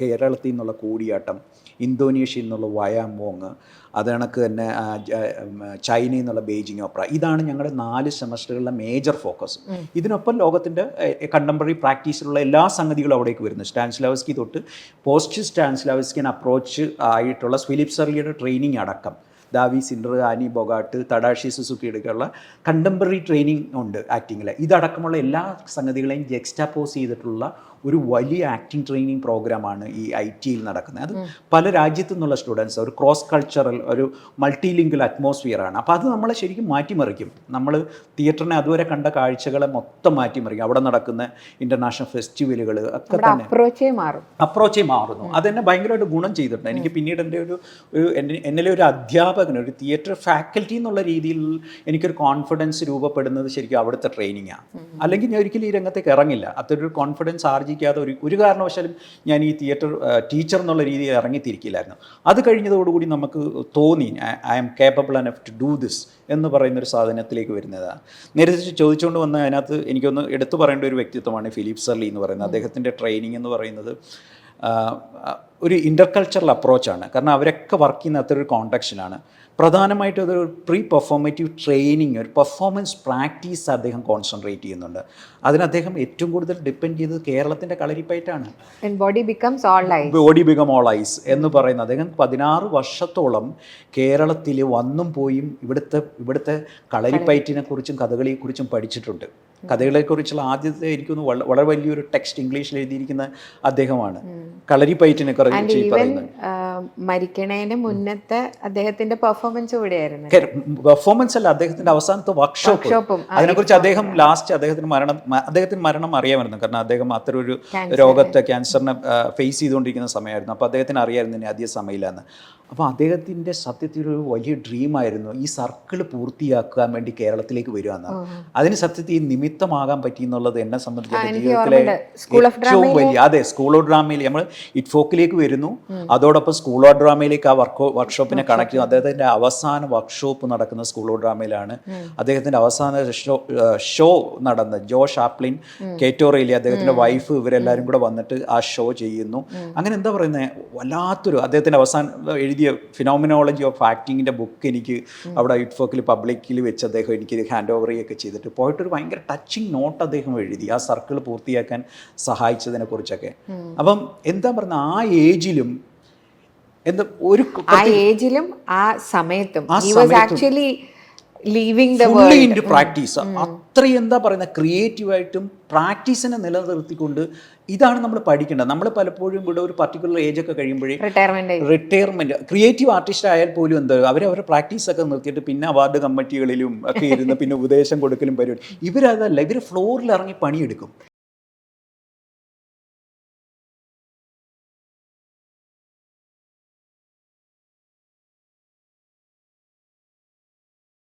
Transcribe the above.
കേരളത്തിൽ നിന്നുള്ള കൂടിയാട്ടം ഇന്തോനേഷ്യയിൽ നിന്നുള്ള വയാമോങ് അത് കണക്ക് തന്നെ ചൈനയിൽ നിന്നുള്ള ബെയ്ജിങ് ഓപ്പറ ഇതാണ് ഞങ്ങളുടെ നാല് സെമസ്റ്ററുകളിലെ മേജർ ഫോക്കസ് ഇതിനൊപ്പം ലോകത്തിന്റെ കണ്ടംപററി പ്രാക്ടീസിലുള്ള എല്ലാ സംഗതികളും അവിടേക്ക് വരുന്നു. സ്റ്റാൻസ്ലാവസ്കി തൊട്ട് പോസ്റ്റ് സ്റ്റാൻസ്ലാവസ്കിൻ അപ്രോച്ച് ആയിട്ടുള്ള ഫിലിപ്പ് സർലിയുടെ ട്രെയിനിങ് അടക്കം. David Zinder Anne Bogart Tadashi സുസുക്കിയുടെയൊക്കെയുള്ള contemporary training ഉണ്ട് ആക്ടിങ്ങിൽ ഇതടക്കമുള്ള എല്ലാ സംഗതികളെയും ജെക്സ്റ്റാപ്പോസ് ചെയ്തിട്ടുള്ള ഒരു വലിയ ആക്ടിങ് ട്രെയിനിങ് പ്രോഗ്രാമാണ് ഈ ഐ ടിയിൽ നടക്കുന്നത്. അത് പല രാജ്യത്തു നിന്നുള്ള സ്റ്റുഡൻസ് ഒരു ക്രോസ് കൾച്ചറൽ ഒരു മൾട്ടി ലിംഗൽ അറ്റ്മോസ്ഫിയറാണ് അപ്പോൾ അത് നമ്മളെ ശരിക്കും മാറ്റിമറിക്കും. നമ്മൾ തിയേറ്ററിനെ അതുവരെ കണ്ട കാഴ്ചകളെ മൊത്തം മാറ്റിമറിക്കും. അവിടെ നടക്കുന്ന ഇന്റർനാഷണൽ ഫെസ്റ്റിവലുകൾ ഒക്കെ തന്നെ. അപ്രോച്ചേ മാറും. അപ്രോച്ചേ മാറുന്നു. അതെന്നെ ഭയങ്കരമായിട്ട് ഗുണം ചെയ്തിട്ടുണ്ട്. എനിക്ക് പിന്നീട് എന്റെ ഒരു ഒരു എന്നെ- എന്നിലെ ഒരു അധ്യാപകന് ഒരു തിയേറ്റർ ഫാക്കൽറ്റി എന്നുള്ള രീതിയിൽ എനിക്കൊരു കോൺഫിഡൻസ് രൂപപ്പെടുന്നത് ശരിക്കും അവിടുത്തെ ട്രെയിനിങ്ങാണ് അല്ലെങ്കിൽ ഞാൻ ഒരിക്കലും ഈ രംഗത്തേക്ക് ഇറങ്ങില്ല. അത്തരൊരു കോൺഫിഡൻസ് ആർജിക്കാതെ ഒരു ഒരു കാരണവശാലും ഞാൻ ഈ തിയേറ്റർ ടീച്ചർ എന്നുള്ള രീതിയിൽ ഇറങ്ങിത്തിരിക്കില്ലായിരുന്നു. അത് കഴിഞ്ഞതോടുകൂടി നമുക്ക് തോന്നി I am capable enough to do this എന്ന് പറയുന്ന ഒരു സാധനത്തിലേക്ക് വരുന്നതാണ് നേരത്തെ ചോദിച്ചുകൊണ്ട് വന്ന അതിനകത്ത് എനിക്കൊന്ന് എടുത്തു പറയേണ്ട ഒരു വ്യക്തിത്വമാണ് ഫിലിപ്പ് സർലി എന്ന് പറയുന്നത്. അദ്ദേഹത്തിന്റെ ട്രെയിനിങ് എന്ന് പറയുന്നത് ഒരു ഇന്റർകൾച്ചറൽ അപ്രോച്ചാണ് കാരണം അവരൊക്കെ വർക്ക് ചെയ്യുന്ന അത്ര ഒരു കോണ്ടക്ഷനാണ് പ്രധാനമായിട്ടും അതൊരു പ്രീ പെർഫോമേറ്റീവ് ട്രെയിനിങ് ഒരു പെർഫോമൻസ് പ്രാക്ടീസ് അദ്ദേഹം കോൺസെൻട്രേറ്റ് ചെയ്യുന്നുണ്ട്. അതിന് അദ്ദേഹം ഏറ്റവും കൂടുതൽ ഡിപ്പെൻഡ് ചെയ്തത് കേരളത്തിന്റെ കളരിപ്പയറ്റാണ്. Body becomes all life body become all eyes എന്ന് പറയുന്നത് അദ്ദേഹം പതിനാറ് വർഷത്തോളം കേരളത്തിൽ വന്നും പോയും ഇവിടുത്തെ ഇവിടുത്തെ കളരിപ്പയറ്റിനെ കുറിച്ചും കഥകളിയെക്കുറിച്ചും പഠിച്ചിട്ടുണ്ട്. കഥകളെക്കുറിച്ചുള്ള ആദ്യത്തെ എനിക്കൊന്ന് വള- വളരെ വലിയൊരു ടെക്സ്റ്റ് ഇംഗ്ലീഷിൽ എഴുതിയിരിക്കുന്ന അദ്ദേഹമാണ്. കളരിപ്പയറ്റിനെ കുറിച്ച് പറയുന്നത് മരിക്കണേന് മുന്നത്തെ അദ്ദേഹത്തിന്റെ പെർഫോമൻസ് കൂടിയായിരുന്നു പെർഫോമൻസ് അല്ല അദ്ദേഹത്തിന്റെ അവസാനത്തെ വർക്ക്ഷോപ്പ് അതിനെ അതിനെക്കുറിച്ച് അദ്ദേഹം ലാസ്റ്റ് അദ്ദേഹത്തിന് മരണം അദ്ദേഹത്തിന് മരണം അറിയാമായിരുന്നു. കാരണം അദ്ദേഹം അത്ര ഒരു രോഗത്തെ ക്യാൻസറിനെ ഫേസ് ചെയ്തുകൊണ്ടിരിക്കുന്ന സമയമായിരുന്നു. അപ്പോൾ അദ്ദേഹത്തിന് അറിയാമായിരുന്നു ഇനി അധിക സമയമില്ലെന്ന്. അപ്പോൾ അദ്ദേഹത്തിന്റെ സത്യത്തിൽ ഒരു വലിയ ഡ്രീമായിരുന്നു ഈ സർക്കിൾ പൂർത്തിയാക്കാൻ വേണ്ടി കേരളത്തിലേക്ക് വരിക എന്നാണ് അതിന് സത്യത്തിൽ ഈ നിമിത്തമാകാൻ പറ്റി എന്നുള്ളത് എന്നെ സംബന്ധിച്ച് ജീവിതത്തിലെ ഏറ്റവും വലിയ അതെ സ്കൂൾ ഓഫ് ഡ്രാമയിൽ നമ്മൾ ഇറ്റ്ഫോക്കിലേക്ക് വരുന്നു. അതോടൊപ്പം സ്കൂൾ ഓഫ് ഡ്രാമയിലേക്ക് ആ വർക്ക് വർക്ക്ഷോപ്പിനെ കണക്ട് ചെയ്യുന്നു. അദ്ദേഹത്തിന്റെ അവസാന വർക്ക്ഷോപ്പ് നടക്കുന്ന സ്കൂൾ ഓഫ് ഡ്രാമയിലാണ് അദ്ദേഹത്തിന്റെ അവസാന ഷോ ഷോ നടന്നത് ജോ ഷാപ്ലിൻ കേറ്റോറയിലെ അദ്ദേഹത്തിന്റെ വൈഫ് ഇവരെല്ലാവരും കൂടെ വന്നിട്ട് ആ ഷോ ചെയ്യുന്നു. അങ്ങനെ എന്താ പറയുന്നത് വല്ലാത്തൊരു അദ്ദേഹത്തിന്റെ അവസാനം എഴുതിയ ഫിനോമിനോളജി ഓഫ് ആക്ടിങ്ങിന്റെ ബുക്ക് എനിക്ക് അവിടെ ഇറ്റ്ഫോക്കിൽ പബ്ലിക്കിൽ വെച്ച് അദ്ദേഹം എനിക്ക് ഹാൻഡ് ഓവർ ചെയ്യുകയൊക്കെ ചെയ്തിട്ട് പോയിട്ടൊരു ഭയങ്കര ടച്ചിങ് നോട്ട് അദ്ദേഹം എഴുതി. ആ സർക്കിൾ പൂർത്തിയാക്കാൻ സഹായിച്ചതിനെ കുറിച്ചൊക്കെ. അപ്പം എന്താ പറഞ്ഞ ആ ഏജിലും എന്താ ഒരു ആ ഏജിലും ആ സമയത്തും. Actually living the fully in practice അത്രയും എന്താ പറയുന്ന ക്രിയേറ്റീവായിട്ടും പ്രാക്ടീസിനെ നിലനിർത്തിക്കൊണ്ട് ഇതാണ് നമ്മൾ പഠിക്കേണ്ടത്. നമ്മൾ പലപ്പോഴും ഇവിടെ ഒരു പർട്ടിക്കുലർ ഏജ് ഒക്കെ കഴിയുമ്പോഴേ റിട്ടയർമെന്റ് റിട്ടയർമെന്റ് ക്രിയേറ്റീവ് ആർട്ടിസ്റ്റ് ആയാൽ പോലും എന്താ അവർ അവരുടെ പ്രാക്ടീസ് ഒക്കെ നിർത്തിയിട്ട് പിന്നെ അവാർഡ് കമ്മിറ്റികളിലും ഒക്കെ ഇരുന്ന് പിന്നെ ഉപദേശം കൊടുക്കലും പരിപാടി. ഇവരതല്ല ഇവർ ഫ്ലോറിൽ ഇറങ്ങി പണിയെടുക്കും.